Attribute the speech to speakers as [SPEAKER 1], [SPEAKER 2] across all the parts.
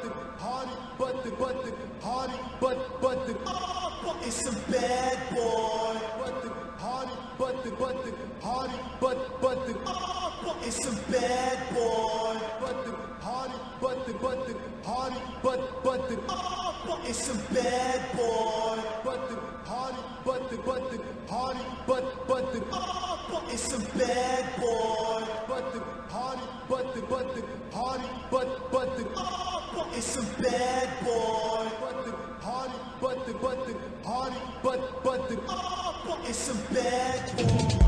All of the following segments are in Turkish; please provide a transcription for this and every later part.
[SPEAKER 1] button, hardy button, button, hardy but button. Oh,
[SPEAKER 2] it's a bad boy.
[SPEAKER 1] Button, hardy button, button, hardy but button. Oh,
[SPEAKER 2] it's a bad boy.
[SPEAKER 1] Button, hardy button, button, hardy but button. Oh,
[SPEAKER 2] it's a bad boy.
[SPEAKER 1] Button, hardy button, button, hardy but button. Oh,
[SPEAKER 2] it's a bad boy.
[SPEAKER 1] Button, hardy button, button, hardy but button.
[SPEAKER 2] It's a bad boy.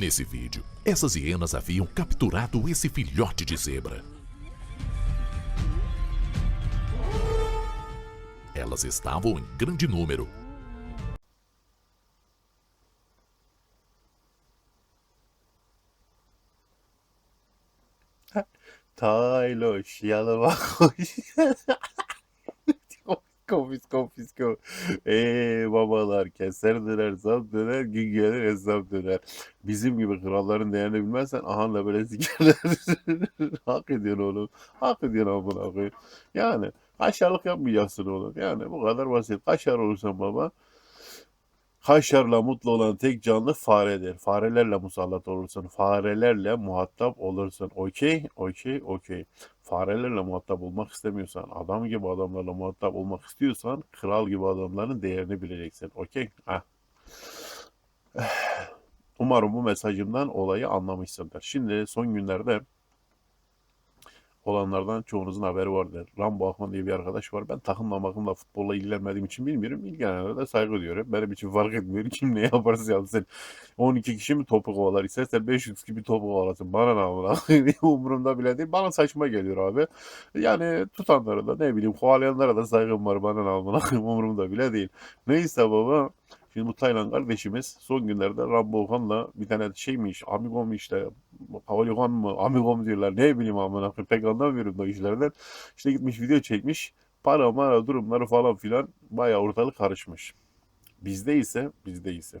[SPEAKER 3] Nesse vídeo, essas hienas haviam capturado esse filhote de zebra. Elas estavam em grande número.
[SPEAKER 4] Tayloş yanıma koş. Konfis konfis ko. Eee babalar keser döner zam döner gün gelir hesap döner. Bizim gibi kralların değerini bilmezsen aha da böyle sikerler. Hak ediyorsun oğlum. Hak ediyorsun amına koyayım. Yani kaşarlık yapmayacaksın oğlum. Yani bu kadar basit. Kaşar olursan baba Kaşarla mutlu olan tek canlı faredir. Farelerle musallat olursun. Farelerle muhatap olursun. Okey, okey, okey. Farelerle muhatap olmak istemiyorsan, adam gibi adamlarla muhatap olmak istiyorsan, kral gibi adamların değerini bileceksin. Okey? Heh. Umarım bu mesajımdan olayı anlamışsındır. Şimdi son günlerde olanlardan çoğunuzun haberi vardır. Rambo Akman diye bir arkadaş var. Ben takımla makımla futbolla ilgilenmediğim için bilmiyorum. İlgilenenlere de saygı duyuyorum. Benim için fark etmiyor. Kim ne yaparsa yapsın. 12 kişi mi topu kovalar? İsterse 500 gibi topu kovalasın. Bana ne amına? Umurumda bile değil. Bana saçma geliyor abi. Yani tutanlara da ne bileyim kovalayanlara da saygım var. Bana ne amına? Umurumda bile değil. Neyse baba. Şimdi bu Taylan kardeşimiz son günlerde Rambo Okan'la bir tane şeymiş, Amigo mu işte, Havaligan mı, Amigo mu diyorlar, ne bileyim amına pek anlamıyorum da işlerden. İşte gitmiş video çekmiş, para mara durumları falan filan bayağı ortalık karışmış. Bizde ise, bizde ise,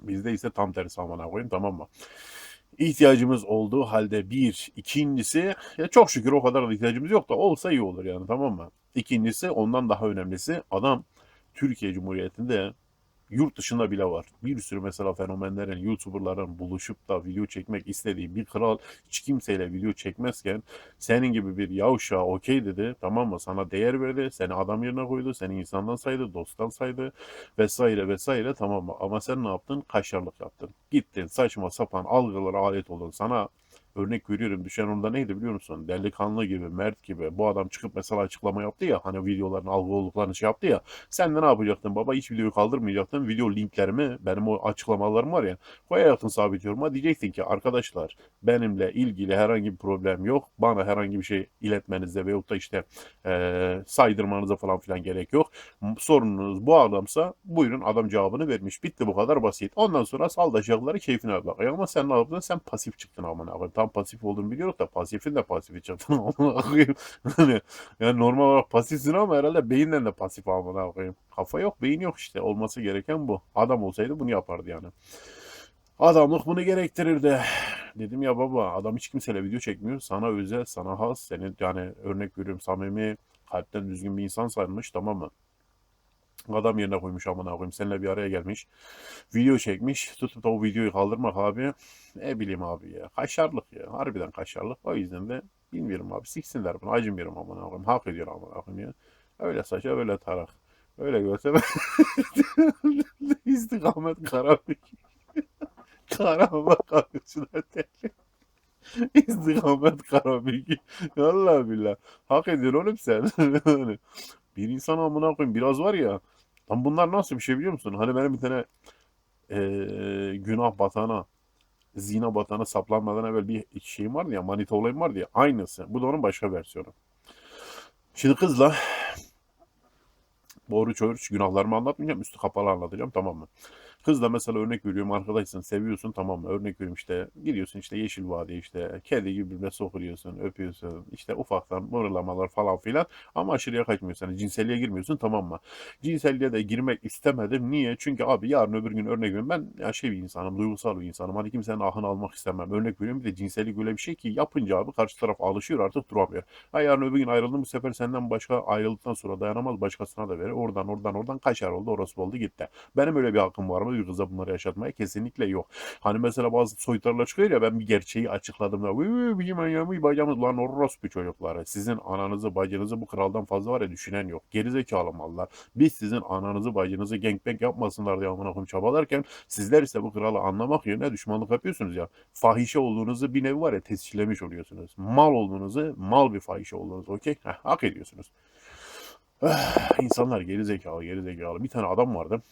[SPEAKER 4] bizde ise tam tersi amına koyayım tamam mı? İhtiyacımız olduğu halde bir, ikincisi, ya çok şükür o kadar da ihtiyacımız yok da olsa iyi olur yani tamam mı? İkincisi ondan daha önemlisi adam Türkiye Cumhuriyeti'nde yurt dışında bile var. Bir sürü mesela fenomenlerin, YouTuber'ların buluşup da video çekmek istediği bir kral hiç kimseyle video çekmezken senin gibi bir yavşağa okey dedi. Tamam mı? Sana değer verdi. Seni adam yerine koydu. Seni insandan saydı. Dosttan saydı. Vesaire vesaire. Tamam mı? Ama sen ne yaptın? Kaşarlık yaptın. Gittin saçma sapan algılara alet oldun. Sana Örnek veriyorum düşen onda neydi biliyor musun? Delikanlı gibi, mert gibi. Bu adam çıkıp mesela açıklama yaptı ya. Hani videoların algı olduklarını şey yaptı ya. Sen de ne yapacaktın baba? Hiç videoyu kaldırmayacaktın. Video linklerimi, benim o açıklamalarım var ya. Koyacaktın sabit yoruma. Diyecektin ki arkadaşlar benimle ilgili herhangi bir problem yok. Bana herhangi bir şey iletmenize veyahut da işte eee saydırmanıza falan filan gerek yok. Sorununuz bu adamsa buyurun adam cevabını vermiş. Bitti bu kadar basit. Ondan sonra saldıracakları keyfine bak. Ama sen ne yaptın? Sen pasif çıktın amına koyayım. Tam pasif olduğunu biliyoruz da pasifin de pasifi amına koyayım. Hani yani normal olarak pasifsin ama herhalde beyinden de pasif amına koyayım. Kafa yok, beyin yok işte. Olması gereken bu. Adam olsaydı bunu yapardı yani. Adamlık bunu gerektirirdi. Dedim ya baba adam hiç kimseyle video çekmiyor. Sana özel, sana has. Senin yani örnek veriyorum samimi, kalpten düzgün bir insan sayılmış tamam mı? Adam yerine koymuş amına koyayım. Seninle bir araya gelmiş. Video çekmiş. Tutup da o videoyu kaldırmak abi. Ne bileyim abi ya. Kaşarlık ya. Harbiden kaşarlık. O yüzden de bilmiyorum abi. Siksinler bunu. Acımıyorum amına koyayım. Hak ediyor amına koyayım ya. Öyle saça öyle tarak. Öyle görsem istikamet karabük. Karama karışına teli. İstikamet karabük. Vallahi billah. Hak ediyor oğlum sen. Bir insan amına koyayım biraz var ya. Lan bunlar nasıl bir şey biliyor musun? Hani benim bir tane eee, günah batana, zina batana saplanmadan evvel bir şeyim vardı ya, manita olayım vardı ya. Aynısı. Bu da onun başka versiyonu. Şimdi kızla Oruç oruç günahlarımı anlatmayacağım. Üstü kapalı anlatacağım tamam mı? Kız da mesela örnek veriyorum arkadaşsın seviyorsun tamam mı? Örnek veriyorum işte gidiyorsun işte Yeşil Vadiye işte kedi gibi birbirine sokuruyorsun öpüyorsun işte ufaktan mırlamalar falan filan ama aşırıya kaçmıyorsun. Yani cinselliğe girmiyorsun tamam mı? Cinselliğe de girmek istemedim. Niye? Çünkü abi yarın öbür gün örnek veriyorum ben ya şey bir insanım duygusal bir insanım. Hani kimsenin ahını almak istemem. Örnek veriyorum bir de cinsellik öyle bir şey ki yapınca abi karşı taraf alışıyor artık duramıyor. Ha yarın öbür gün ayrıldım bu sefer senden başka ayrıldıktan sonra dayanamaz başkasına da verir. Oradan oradan oradan kaçar oldu orası oldu gitti. Benim öyle bir hakkım var mı bir kıza bunları yaşatmaya? Kesinlikle yok. Hani mesela bazı soytarlar çıkıyor ya ben bir gerçeği açıkladım da "Vıy, bizim ayağımı bacağımız lan orospu çocukları. Sizin ananızı bacınızı bu kraldan fazla var ya düşünen yok. Gerizekalı mallar. Biz sizin ananızı bacınızı gangbang yapmasınlar diye amına koyayım çabalarken sizler ise bu kralı anlamak yerine düşmanlık yapıyorsunuz ya. Fahişe olduğunuzu bir nevi var ya tescillemiş oluyorsunuz. Mal olduğunuzu mal bir fahişe olduğunuzu okey? Hak ediyorsunuz. İnsanlar geri zekalı geri zekalı. Bir tane adam vardı.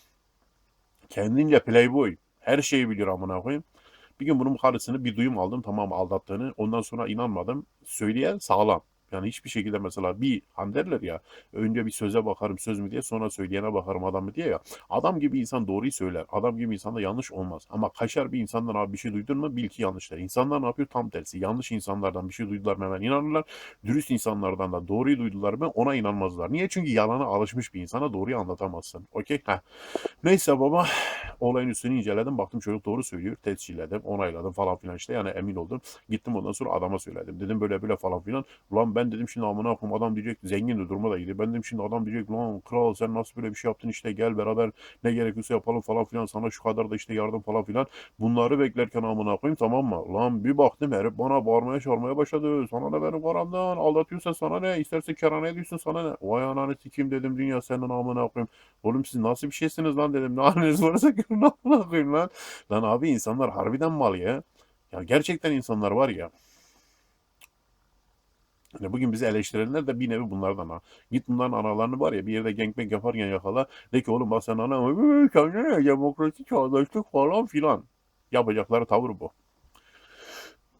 [SPEAKER 4] Kendince playboy. Her şeyi biliyor amına koyayım. Bir gün bunun karısını bir duyum aldım tamam aldattığını. Ondan sonra inanmadım. Söyleyen sağlam. Yani hiçbir şekilde mesela bir hani derler ya önce bir söze bakarım söz mü diye sonra söyleyene bakarım adam mı diye ya. Adam gibi insan doğruyu söyler. Adam gibi insan da yanlış olmaz. Ama kaşar bir insandan abi bir şey duydun mu bil ki yanlışlar. İnsanlar ne yapıyor? Tam tersi. Yanlış insanlardan bir şey duydular mı hemen inanırlar. Dürüst insanlardan da doğruyu duydular mı ona inanmazlar. Niye? Çünkü yalana alışmış bir insana doğruyu anlatamazsın. Okey? Heh. Neyse baba olayın üstünü inceledim. Baktım çocuk doğru söylüyor. Tescilledim. Onayladım falan filan işte. Yani emin oldum. Gittim ondan sonra adama söyledim. Dedim böyle böyle falan filan. Ulan ben dedim şimdi amına koyayım adam diyecek zengin de duruma da gidiyor. Ben dedim şimdi adam diyecek lan kral sen nasıl böyle bir şey yaptın işte gel beraber ne gerekiyorsa yapalım falan filan. Sana şu kadar da işte yardım falan filan. Bunları beklerken amına koyayım tamam mı? Lan bir baktım herif bana bağırmaya çağırmaya başladı. Sana ne benim karamdan aldatıyorsan sana ne? İsterse kerane ediyorsun sana ne? Vay ananı sikeyim dedim dünya senin amına koyayım. Oğlum siz nasıl bir şeysiniz lan dedim. Ne haliniz varsa görün amına koyayım lan. Lan abi insanlar harbiden mal ya. Ya gerçekten insanlar var ya. Hani bugün bizi eleştirenler de bir nevi bunlardan ha. Git bunların analarını var ya bir yerde gangbang yaparken yakala. De ki oğlum bak sen ana "Ee, kendine demokrasi çağdaşlık falan filan. Yapacakları tavır bu.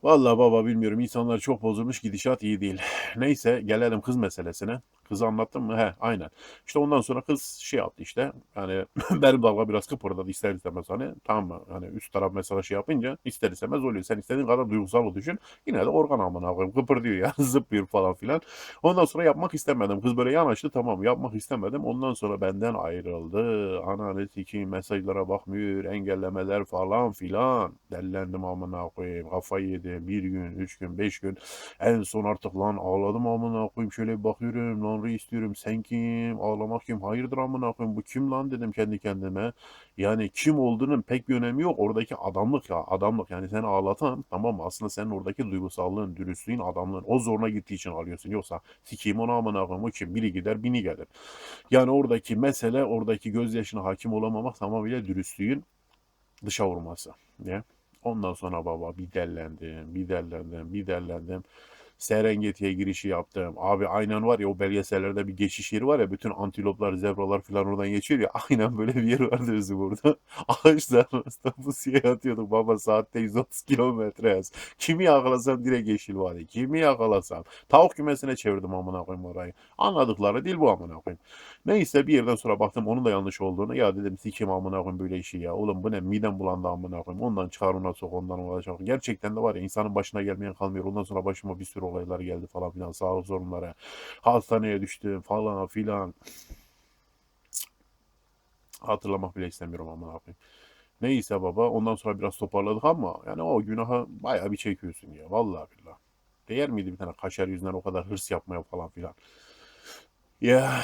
[SPEAKER 4] Vallahi baba bilmiyorum insanlar çok bozulmuş gidişat iyi değil. Neyse gelelim kız meselesine. Kızı anlattım mı? He aynen. İşte ondan sonra kız şey yaptı işte. Yani benim dalga biraz kıpırdadı ister istemez hani. Tamam mı? Hani üst taraf mesela şey yapınca ister istemez oluyor. Sen istediğin kadar duygusal düşün. Yine de organ amına koyayım. Kıpırdıyor ya. Zıplıyor falan filan. Ondan sonra yapmak istemedim. Kız böyle yanaştı tamam yapmak istemedim. Ondan sonra benden ayrıldı. Ananı sikeyim mesajlara bakmıyor. Engellemeler falan filan. Dellendim amına koyayım. Kafayı yedi. Bir gün, üç gün, beş gün. En son artık lan ağladım amına koyayım. Şöyle bakıyorum. Lan reis diyorum sen kim? Ağlamak kim? Hayırdır amına koyayım. Bu kim lan dedim kendi kendime. Yani kim olduğunun pek bir önemi yok. Oradaki adamlık ya. Adamlık. Yani seni ağlatan tamam? Aslında senin oradaki duygusallığın, dürüstlüğün, adamlığın. O zoruna gittiği için alıyorsun. Yoksa sikeyim onu amına koyayım. O kim? Biri gider, bini gelir. Yani oradaki mesele, oradaki gözyaşına hakim olamamak tamamıyla dürüstlüğün dışa vurması. Ya. Ondan sonra baba bir dellendim, bir dellendim, bir dellendim. Serengeti'ye girişi yaptım. Abi aynen var ya o belgesellerde bir geçiş yeri var ya bütün antiloplar, zebralar falan oradan geçiyor ya. Aynen böyle bir yer vardı bizim burada. Ağaçların arasında pusuya yatıyorduk baba saatte 130 kilometre yaz. Kimi yakalasam direkt yeşil vadi. Kimi yakalasam. Tavuk kümesine çevirdim amına koyayım orayı. Anladıkları değil bu amına koyayım. Neyse bir yerden sonra baktım onun da yanlış olduğunu. Ya dedim sikim amına koyayım böyle işi ya. Oğlum bu ne midem bulandı amına koyayım. Ondan çıkar ona sok ondan olacak. Gerçekten de var ya insanın başına gelmeyen kalmıyor. Ondan sonra başıma bir sürü olaylar geldi falan filan. Sağlık sorunları. Hastaneye düştüm falan filan. Hatırlamak bile istemiyorum amına koyayım. Neyse baba ondan sonra biraz toparladık ama yani o günaha bayağı bir çekiyorsun ya. Vallahi billahi. Değer miydi bir tane kaşar yüzünden o kadar hırs yapmaya falan filan. Ya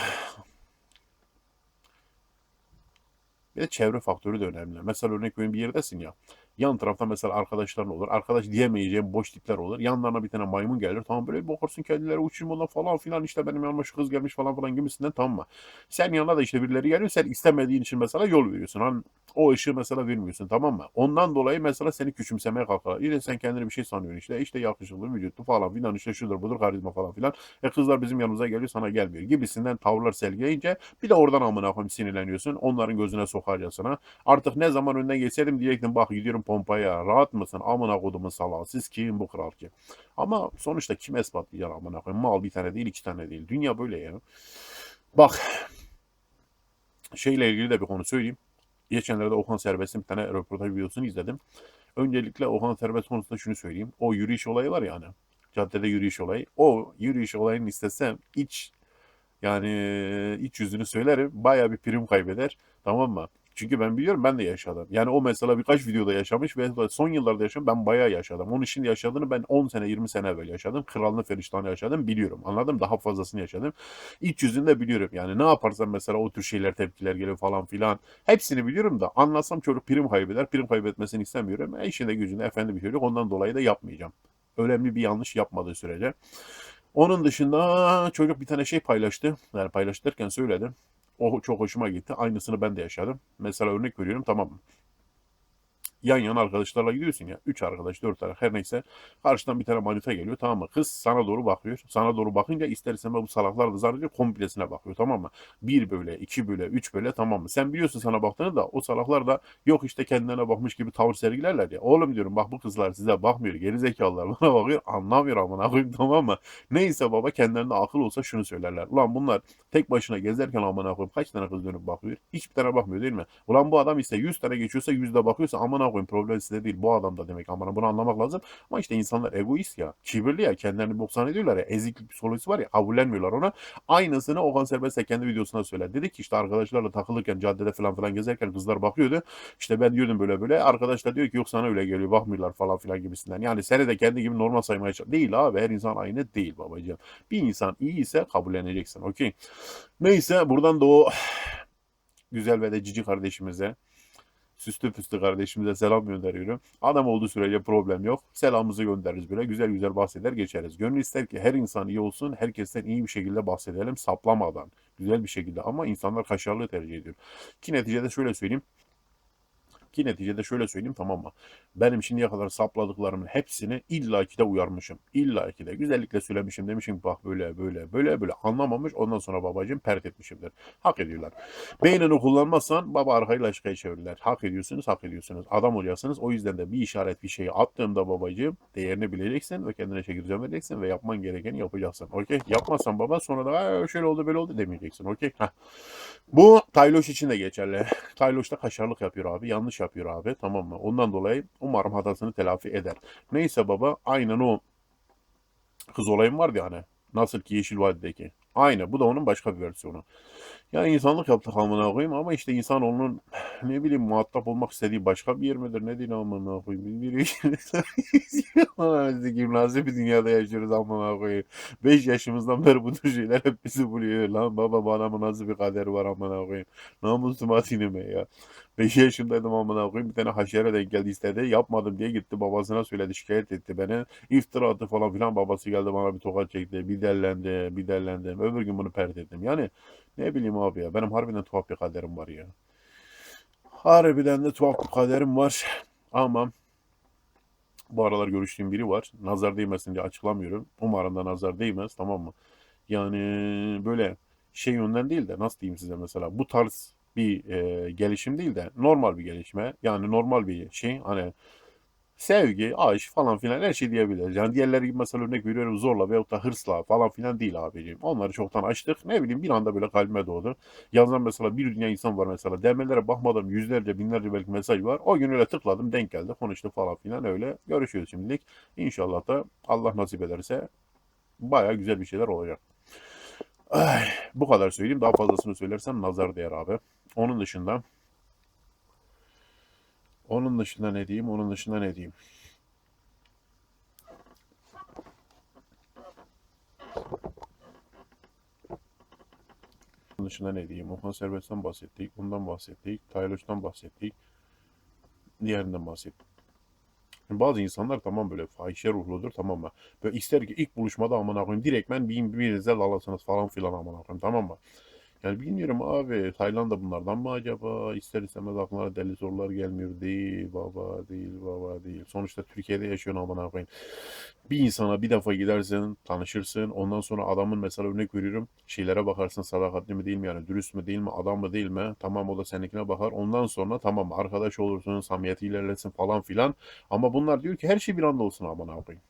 [SPEAKER 4] Bir de çevre faktörü de önemli. Mesela örnek veriyorum bir yerdesin ya. Yan tarafta mesela arkadaşların olur. Arkadaş diyemeyeceğin boş olur. Yanlarına bir tane maymun gelir. Tamam böyle bir bakarsın kendileri ona falan filan işte benim yanıma şu kız gelmiş falan filan gibisinden tamam mı? Sen yanına da işte birileri geliyor. Sen istemediğin için mesela yol veriyorsun. Hani o ışığı mesela vermiyorsun tamam mı? Ondan dolayı mesela seni küçümsemeye kalkarlar. Yine sen kendini bir şey sanıyorsun işte. İşte yakışıklı vücutlu falan filan işte şudur budur karizma falan filan. E kızlar bizim yanımıza geliyor sana gelmiyor gibisinden tavırlar sergileyince bir de oradan amına koyayım sinirleniyorsun. Onların gözüne sokarcasına. Artık ne zaman önden geçseydim diyecektim bak gidiyorum pompaya rahat mısın amına kodumun salağı siz kim bu kral ki? Ama sonuçta kim ispatlayacak amına koyayım mal bir tane değil iki tane değil. Dünya böyle ya. Bak şeyle ilgili de bir konu söyleyeyim. Geçenlerde Okan Serbest'in bir tane röportaj videosunu izledim. Öncelikle Okan Serbest konusunda şunu söyleyeyim. O yürüyüş olayı var ya hani. Caddede yürüyüş olayı. O yürüyüş olayını istesem iç yani iç yüzünü söylerim. Baya bir prim kaybeder. Tamam mı? Çünkü ben biliyorum ben de yaşadım. Yani o mesela birkaç videoda yaşamış ve son yıllarda yaşadım ben bayağı yaşadım. Onun şimdi yaşadığını ben 10 sene 20 sene evvel yaşadım. Kralını Feriştah'ını yaşadım biliyorum. Anladım daha fazlasını yaşadım. İç yüzünü de biliyorum. Yani ne yaparsam mesela o tür şeyler tepkiler geliyor falan filan. Hepsini biliyorum da anlatsam çocuk prim kaybeder. Prim kaybetmesini istemiyorum. E işinde gücünde efendi bir çocuk ondan dolayı da yapmayacağım. Önemli bir yanlış yapmadığı sürece. Onun dışında çocuk bir tane şey paylaştı. Yani paylaştı derken söyledim. O çok hoşuma gitti. Aynısını ben de yaşadım. Mesela örnek veriyorum tamam mı? Yan yana arkadaşlarla gidiyorsun ya. Üç arkadaş, dört arkadaş her neyse. Karşıdan bir tane manita geliyor tamam mı? Kız sana doğru bakıyor. Sana doğru bakınca ister istemez bu salaklar da zannediyor komplesine bakıyor tamam mı? Bir böyle, iki böyle, üç böyle tamam mı? Sen biliyorsun sana baktığını da o salaklar da yok işte kendilerine bakmış gibi tavır sergilerler ya. Oğlum diyorum bak bu kızlar size bakmıyor. Geri zekalılar bana bakıyor. Anlamıyor amına koyayım tamam mı? Neyse baba kendilerinde akıl olsa şunu söylerler. Ulan bunlar tek başına gezerken amına koyayım kaç tane kız dönüp bakıyor? Hiçbir tane bakmıyor değil mi? Ulan bu adam ise 100 tane geçiyorsa 100'de bakıyorsa amına koyayım problem size değil. Bu adam da demek amına bunu anlamak lazım. Ama işte insanlar egoist ya. Kibirli ya. Kendilerini boksan ediyorlar ya. Eziklik psikolojisi var ya. Kabullenmiyorlar ona. Aynısını Okan Serbest de kendi videosunda söyledi. Dedi ki işte arkadaşlarla takılırken caddede falan filan gezerken kızlar bakıyordu. İşte ben diyordum böyle böyle. Arkadaşlar diyor ki yok sana öyle geliyor. Bakmıyorlar falan filan gibisinden. Yani seni de kendi gibi normal saymaya çalış. Değil abi. Her insan aynı değil babacığım. Bir insan iyi ise kabulleneceksin. Okey. Neyse buradan da o güzel ve de cici kardeşimize süslü püslü kardeşimize selam gönderiyorum. Adam olduğu sürece problem yok. Selamımızı göndeririz böyle. Güzel güzel bahseder geçeriz. Gönül ister ki her insan iyi olsun. Herkesten iyi bir şekilde bahsedelim. Saplamadan. Güzel bir şekilde. Ama insanlar kaşarlığı tercih ediyor. Ki neticede şöyle söyleyeyim. Ki neticede şöyle söyleyeyim tamam mı? Benim şimdiye kadar sapladıklarımın hepsini illaki de uyarmışım. İllaki de güzellikle söylemişim demişim bak böyle böyle böyle böyle anlamamış ondan sonra babacığım pert etmişimdir. Hak ediyorlar. Beynini kullanmazsan baba arkayla aşkaya çevirirler. Hak ediyorsunuz hak ediyorsunuz. Adam olacaksınız. O yüzden de bir işaret bir şeyi attığımda babacığım değerini bileceksin ve kendine çeki düzen vereceksin ve yapman gerekeni yapacaksın. Okey? Yapmazsan baba sonra da "Aa, şöyle oldu böyle oldu demeyeceksin. Okey? Bu Tayloş için de geçerli. Tayloş da kaşarlık yapıyor abi. Yanlış yapıyor abi. Tamam mı? Ondan dolayı umarım hatasını telafi eder. Neyse baba aynen o kız olayım vardı hani. Nasıl ki Yeşil Vadi'deki. Aynı. Bu da onun başka bir versiyonu. Yani insanlık yaptık amına koyayım ama işte insan onun ne bileyim muhatap olmak istediği başka bir yer midir? Ne diyeyim amına koyayım? Bilmiyorum. Nasıl bir dünyada yaşıyoruz amına koyayım. 5 yaşımızdan beri bu tür şeyler hep bizi buluyor. Lan baba bana mı nasıl bir kader var amına koyayım. Namusum atinime ya. 5 yaşındaydım amına koyayım. Bir tane haşere denk geldi istedi. Yapmadım diye gitti babasına söyledi şikayet etti beni. İftira attı falan filan. Babası geldi bana bir tokat çekti. Bir dellendi, bir dellendim. Öbür gün bunu pert ettim. Yani ne bileyim abi ya. Benim harbiden tuhaf bir kaderim var ya. Harbiden de tuhaf bir kaderim var. Ama Bu aralar görüştüğüm biri var. Nazar değmesin diye açıklamıyorum. Umarım da nazar değmez tamam mı? Yani böyle şey yönden değil de nasıl diyeyim size mesela bu tarz bir e, gelişim değil de normal bir gelişme. Yani normal bir şey hani sevgi, aşk falan filan her şey diyebiliriz. Yani diğerleri gibi mesela örnek veriyorum zorla veyahut da hırsla falan filan değil abiciğim. Onları çoktan açtık. Ne bileyim bir anda böyle kalbime doğdu. Yazan mesela bir dünya insan var mesela. Demelere bakmadan yüzlerce binlerce belki mesaj var. O gün öyle tıkladım denk geldi konuştuk falan filan öyle görüşüyoruz şimdilik. İnşallah da Allah nasip ederse baya güzel bir şeyler olacak. Ay, bu kadar söyleyeyim. Daha fazlasını söylersem nazar değer abi. Onun dışında onun dışında ne diyeyim? Onun dışında ne diyeyim? Onun dışında ne diyeyim? Okan Serbest'ten bahsettik. Bundan bahsettik. Tayloş'tan bahsettik. Diğerinden bahsettik. Şimdi bazı insanlar tamam böyle fahişe ruhludur tamam mı? Böyle ister ki ilk buluşmada aman koyayım direktmen bir birinize dalasınız falan filan aman koyayım tamam mı? Yani bilmiyorum abi Tayland da bunlardan mı acaba? İster istemez aklına deli sorular gelmiyor. Değil baba değil baba değil. Sonuçta Türkiye'de yaşıyorsun aman koyayım. Bir insana bir defa gidersin, tanışırsın. Ondan sonra adamın mesela örnek veriyorum. Şeylere bakarsın sadakatli mi değil mi yani dürüst mü değil mi adam mı değil mi? Tamam o da seninkine bakar. Ondan sonra tamam arkadaş olursun, samimiyeti ilerlesin falan filan. Ama bunlar diyor ki her şey bir anda olsun aman koyayım.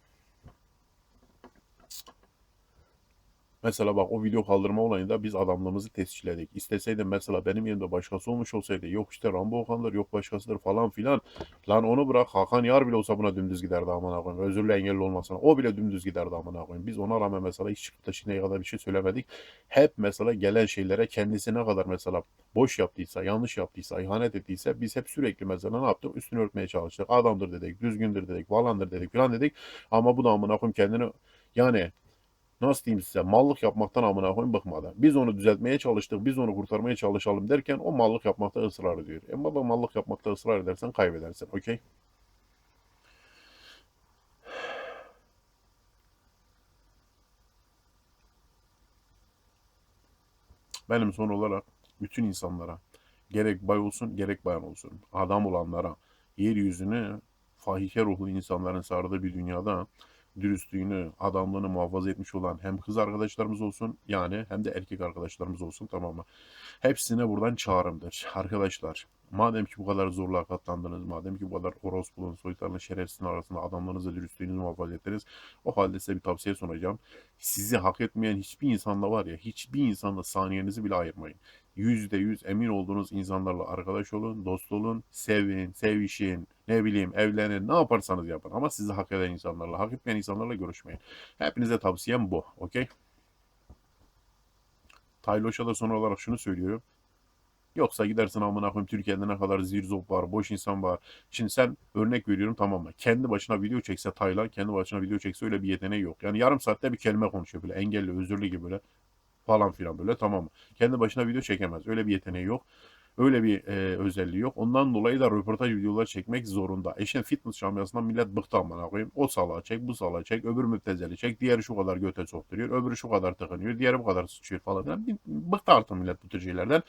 [SPEAKER 4] Mesela bak o video kaldırma olayında biz adamlığımızı tescilledik. İsteseydim mesela benim yerimde başkası olmuş olsaydı yok işte Rambo Okan'dır yok başkasıdır falan filan. Lan onu bırak Hakan Yar bile olsa buna dümdüz giderdi amına koyayım. Özürlü engelli olmasına. O bile dümdüz giderdi amına koyayım. Biz ona rağmen mesela hiç çıkıp da şimdiye kadar bir şey söylemedik. Hep mesela gelen şeylere kendisi ne kadar mesela boş yaptıysa, yanlış yaptıysa, ihanet ettiyse biz hep sürekli mesela ne yaptık? Üstünü örtmeye çalıştık. Adamdır dedik, düzgündür dedik, falandır dedik filan dedik. Ama bu da amına koyayım kendini yani nasıl diyeyim size mallık yapmaktan amına koyayım bıkmadı. Biz onu düzeltmeye çalıştık, biz onu kurtarmaya çalışalım derken o mallık yapmakta ısrar ediyor. E baba mallık yapmakta ısrar edersen kaybedersin, okey? Benim son olarak bütün insanlara gerek bay olsun gerek bayan olsun adam olanlara yeryüzünü fahişe ruhlu insanların sardığı bir dünyada dürüstlüğünü, adamlığını muhafaza etmiş olan hem kız arkadaşlarımız olsun yani hem de erkek arkadaşlarımız olsun tamam mı? Hepsine buradan çağrımdır. Arkadaşlar madem ki bu kadar zorluğa katlandınız, madem ki bu kadar orospunun, soytarının, şerefsizin arasında adamlarınızla dürüstlüğünüzü muhafaza ettiniz. O halde size bir tavsiye sunacağım. Sizi hak etmeyen hiçbir insanla var ya, hiçbir insanla saniyenizi bile ayırmayın. Yüzde yüz emin olduğunuz insanlarla arkadaş olun, dost olun, sevin, sevişin, ne bileyim evlenin, ne yaparsanız yapın. Ama sizi hak eden insanlarla, hak etmeyen insanlarla görüşmeyin. Hepinize tavsiyem bu, okey? Tayloş'a da son olarak şunu söylüyorum. Yoksa gidersin amına koyayım Türkiye'de ne kadar zirzop var, boş insan var. Şimdi sen örnek veriyorum tamam mı? Kendi başına video çekse Taylan, kendi başına video çekse öyle bir yeteneği yok. Yani yarım saatte bir kelime konuşuyor böyle engelli, özürlü gibi böyle falan filan böyle tamam mı? Kendi başına video çekemez. Öyle bir yeteneği yok. Öyle bir e, özelliği yok. Ondan dolayı da röportaj videoları çekmek zorunda. Eşin fitness camiasından millet bıktı amına koyayım. O salağı çek, bu salağı çek, öbür müptezeli çek, diğeri şu kadar göte sokturuyor, öbürü şu kadar tıkınıyor, diğeri bu kadar sıçıyor falan filan. Bıktı artık millet bu tür şeylerden.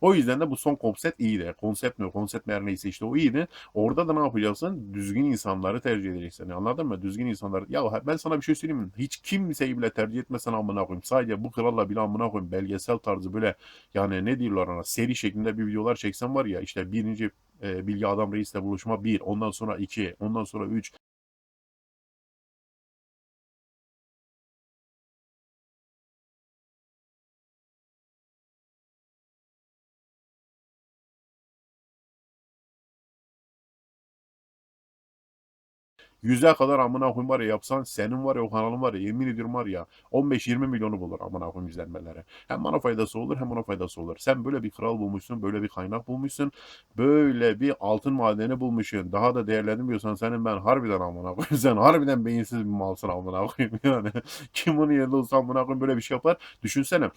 [SPEAKER 4] O yüzden de bu son konsept iyiydi. Konsept ne? Konsept meğer neyse işte o iyiydi. Orada da ne yapacaksın? Düzgün insanları tercih edeceksin. Anladın mı? Düzgün insanlar. Ya ben sana bir şey söyleyeyim mi? Hiç kimseyi bile tercih etmesen amına koyayım. Sadece bu kralla bile amına koyayım. Belgesel tarzı böyle yani ne diyorlar ona? Seri şeklinde bir videolar çeksen var ya işte birinci e, Bilgi Adam Reis'le buluşma bir. Ondan sonra iki. Ondan sonra üç. Yüze kadar amına koyayım var ya yapsan senin var ya o kanalın var ya yemin ediyorum var ya 15-20 milyonu bulur amına koyayım izlenmeleri. Hem bana faydası olur hem ona faydası olur. Sen böyle bir kral bulmuşsun, böyle bir kaynak bulmuşsun, böyle bir altın madeni bulmuşsun. Daha da değerlendirmiyorsan senin ben harbiden amına koyayım. Sen harbiden beyinsiz bir malsın amına koyayım yani. Kim onun yerinde olsa amına koyayım böyle bir şey yapar. Düşünsene.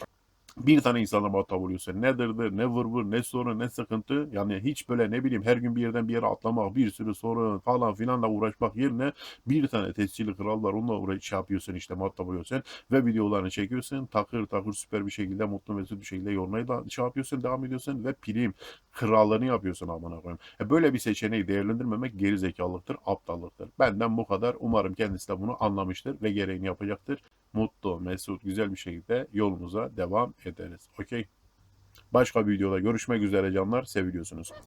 [SPEAKER 4] Bir tane insanla muhatap oluyorsun. Ne dırdır, ne vır vır, ne sorun, ne sıkıntı. Yani hiç böyle ne bileyim her gün bir yerden bir yere atlamak, bir sürü sorun falan filanla uğraşmak yerine bir tane tescilli kral var. Onunla uğraş şey yapıyorsun işte muhatap oluyorsun ve videolarını çekiyorsun. Takır takır süper bir şekilde mutlu mesut bir şekilde yormaya da şey yapıyorsun, devam ediyorsun ve prim krallığını yapıyorsun amına koyayım. E böyle bir seçeneği değerlendirmemek geri zekalıktır, aptallıktır. Benden bu kadar. Umarım kendisi de bunu anlamıştır ve gereğini yapacaktır. Mutlu, mesut, güzel bir şekilde yolumuza devam ederiz. Okey. Başka bir videoda görüşmek üzere canlar. Seviliyorsunuz.